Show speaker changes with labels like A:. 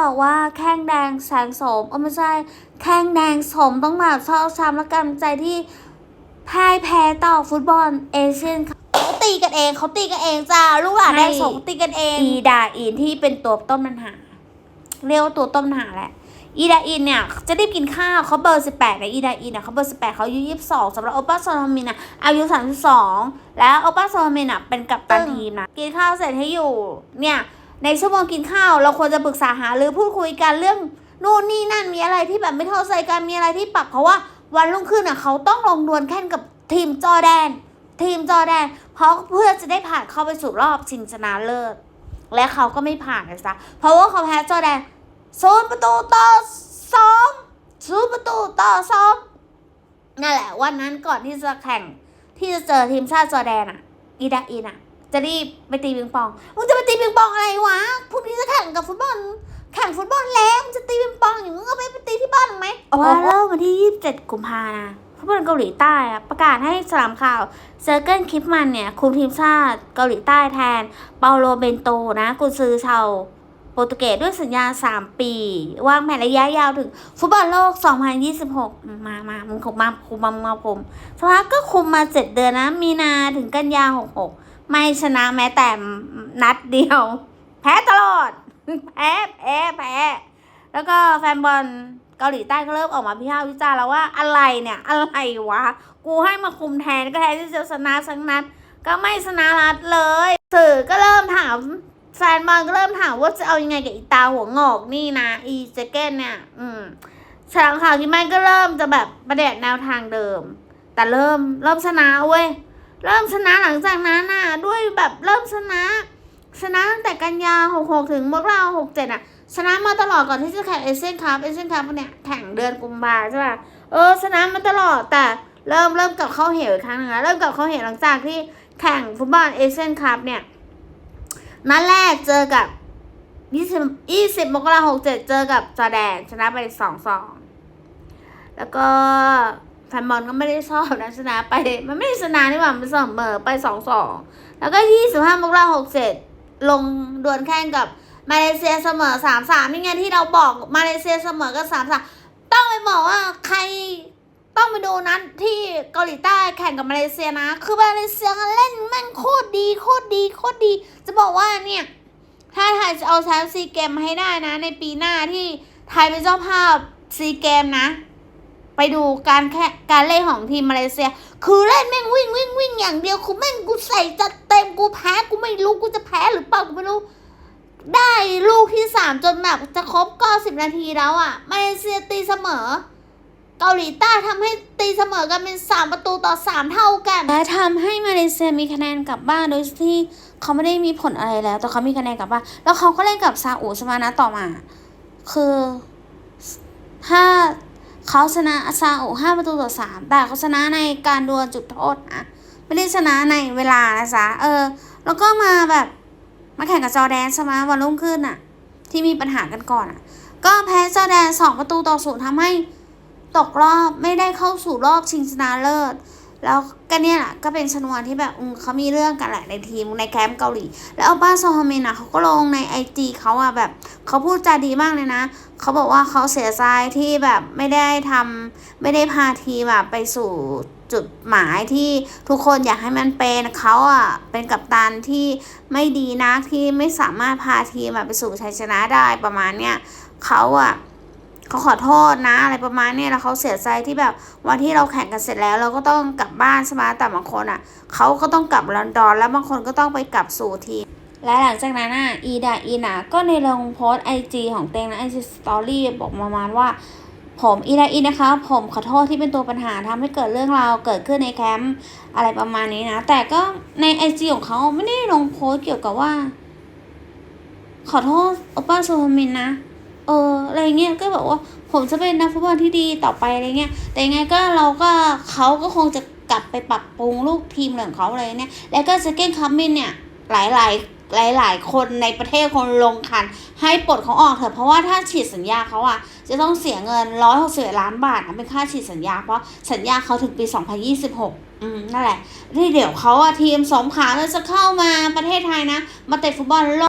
A: บอกว่าแข้งแดงแสงโสมเออไม่ใช่แข้งแดงสมต้องแบบชอบช้ำและกำลังใจที่พ่ายแพ้ต่อฟุตบอลเอเชียนคัพเขาตีกันเองเขาตีกันเองจ้าลูกหลานแดงโสมเขาตีกันเอง อีดาอินที่เป็นตัวต้นปัญหา เรียกว่าตัวต้นปัญหาแหละอีดาอินเนี่ยจะได้กินข้าวเขาเบอร์สิบแปดนะอีดาอินเนี่ยเขาเบอร์สิบแปดเขาอายุยี่สิบสองสำหรับโอป้าโซลามินอะอายุสามสิบสองแล้วโอป้าโซลามินอะเป็นกัปตันทีมนะกินข้าวเสร็จให้อยู่เนี่ย ในชั่วโมงกินข้าว เราควรจะปรึกษาหาหรือพูดคุยกันเรื่องนู่นนี่นั่นมีอะไรที่แบบไม่เข้าใจกันมีอะไรที่ปรับเพราะว่าวันรุ่งขึ้นอะเขาต้องลงดวลแข่งกับทีมจอแดน ทีมจอแดน เพราะเพื่อจะได้ผ่านเข้าไปสู่รอบชิงชนะเลิศและเขาก็ไม่ผ่านนะจ๊ะเพราะว่าเขาแพ้จอแดนศูนย์ประตูต่อสองศูนย์ประตูต่อสองนั่นแหละวันนั้นก่อนที่จะแข่งที่จะเจอทีมชาติจอแดนอะอีดาอินอะ จะรีบไปตีปิงปองมึงจะไป ตีปิงปองอะไรวะพรุ่งนี้จะแข่งกับฟุตบอล แข่งฟุตบอลแล้วมึงจะตีปิงปองอย่างมึงก็ไปไปตีที่บ้านไหมว่าเริ่มวันที่ 27 กุมภานะฟุตบอลเกาหลีใต้อะประกาศให้สนามข่าวเซอร์เกิลคิปมันเนี่ย คุมทีมชาติเกาหลีใต้แทน เปาโลเบนโตนะกุนซือชาวโปรตุเกสด้วยสัญญา 3 ปี วางแผนระยะยาวถึง ฟุตบอลโลก 2026 มามามึงคุมมาคุมมามาคุมสักพักก็คุมมา 7 เดือนนะ มีนาถึงกันยา 66 ไม่ชนะแม้แต่นัดเดียว แพ้ตลอด แพ้แพ้แพ้แล้วก็แฟนบอลเกาหลีใต้ก็เริ่มออกมาพิพากษ์วิจารณ์แล้วว่าอะไรเนี่ย อะไรวะ กูให้มาคุมแทนก็แทนที่จะชนะสักนัดก็ไม่ชนะรัดเลย สื่อก็เริ่มถามแฟนบอลก็เริ่มถามว่าจะเอายังไงกับอีตาหัวงอกนี่นะอีเจเก้นเนี่ย อืมฉากข่าวที่ไม่ก็เริ่มจะแบบประเด็นแนวทางเดิม แต่เริ่มเริ่มชนะเว้ย เริ่มชนะหลังจากนั้นน่ะด้วยแบบเริ่มชนะ ชนะตั้งแต่กันยา66ถึงมกราคม67อะ ชนะมาตลอดก่อนที่จะแข่งเอเชียนคัพเอเชียนคัพเนี่ยแข่งเดือนกุมภาใช่ป่ะเออชนะมาตลอดแต่เริ่มเริ่มกลับเข้าเหวอีกครั้งหนึงแล้วเริ่มกลับเข้าเหวหลังจากที่แข่งฟุตบอลเอเชียนคัพเนี่ยนัดแรกเจอกับ20 20มกราคม67เจอกับจอแดนชนะไป2-2แล้วก็ แฟนบอลก็ไม่ได้ชอบนะชนะไป มันไม่ได้ชนะนี่หว่ามันเสมอไป2-2แล้วก็25มกราคม67ลงดวลแข่งกับมาเลเซียเสมอ3-3นี่ไงที่เราบอกมาเลเซียเสมอกับ3-3ต้องไปบอกว่าใครต้องไปดูนัดที่เกาหลีใต้แข่งกับมาเลเซียนะ คือมาเลเซียเขาเล่นแม่งโคตรดีโคตรดีโคตรดี จะบอกว่าเนี่ยถ้าไทยจะเอาแชมป์ซีเกมมาให้ได้นะ ในปีหน้าที่ไทยเป็นเจ้าภาพซีเกมนะ ไปดูการแค่การเล่นของทีมมาเลเซีย คือเล่นแม่งวิ่งวิ่งวิ่งอย่างเดียวคือแม่งกูใส่จัดเต็มกูแพ้กูไม่รู้กูจะแพ้หรือเปล่ากูไม่รู้ ได้ลูกที่สามจนแบบจะครบก้าสิบนาทีแล้วอะ่ะ มาเลเซียตีเสมอ เกาหลีใต้ทำให้ตีเสมอกันเป็นสามประตูต่อสามเท่ากัน และทำให้มาเลเซียมีคะแนนกลับบ้านโดยที่เขาไม่ได้มีผลอะไรแล้ว แต่เขามีคะแนนกลับบ้านแล้วเขาก็เล่นกับซาอุสมานะต่อมา คือถ้า เขาชนะซาอุห้าประตูต่อสามแต่เขาชนะในการดวลจุดโทษนะไม่ได้ชนะในเวลานะจ๊ะเออ แล้วก็มาแบบมาแข่งกับจอแดนใช่ไหมวันรุ่งขึ้นอะที่มีปัญหากันก่อนอะก็แพ้จอแดนสองประตูต่อศูนย์ทำให้ตกรอบไม่ได้เข้าสู่รอบชิงชนะเลิศ แล้วก็เนี่ยแหละก็เป็นชนวนที่แบบเขามีเรื่องกันแหละในทีมในแคมป์เกาหลี แล้วอัลบาโซฮอมินอะเขาก็ลงในไอจีเขาอะแบบเขาพูดจาดีมากเลยนะเขาบอกว่าเขาเสียใจที่แบบไม่ได้ทำไม่ได้พาทีมแบบไปสู่จุดหมายที่ทุกคนอยากให้มันเป็นเขาอะเป็นกัปตันที่ไม่ดีนักที่ไม่สามารถพาทีมแบบไปสู่ชัยชนะได้ประมาณเนี้ยเขาอะ เขาขอโทษนะอะไรประมาณนี้แล้วเขาเสียใจที่แบบวันที่เราแข่งกันเสร็จแล้ว เราก็ต้องกลับบ้านใช่ไหมแต่บางคนอะเขาก็ต้องกลับลอนดอน แล้วบางคนก็ต้องไปกลับสู่ทีมและหลังจากนั้นอะอีดาอีน่ะก็ในลงโพสไอจีของเต็งนะไอจีสตอรี่บอกประมาณว่าผมอีดาอีนะคะ ผมขอโทษที่เป็นตัวปัญหาทำให้เกิดเรื่องราวเกิดขึ้นในแคมป์อะไรประมาณนี้นะ แต่ก็ในไอจีของเขาไม่ได้ลงโพสต์เกี่ยวกับว่า ขอโทษโอป้าโซฮมินนะ เอออะไรเงี้ยก็บอกว่าผมจะเป็นนักฟุตบอลที่ดีต่อไปอะไรเงี้ยแต่ยังไงก็เราก็เขาก็คงจะกลับไปปรับปรุงลูกทีมของเขาอะไรเนี่ย แล้วก็สเก้นคัมมินเนี่ยหลายหลายหลายหลายๆคนในประเทศคนลงคัน ให้ปลดเขาออกเถอะเพราะว่าถ้าฉีดสัญญาเขาอะจะต้องเสียเงินร้อยหกสิบล้านบาทนะเป็นค่าฉีดสัญญา เพราะสัญญาเขาถึงปีสองพันยี่สิบหกอืมนั่นแหละที่เดี๋ยวเขาอะทีมสมขาแล้วจะเข้ามาประเทศไทยนะ มาเตะฟุตบอลโลก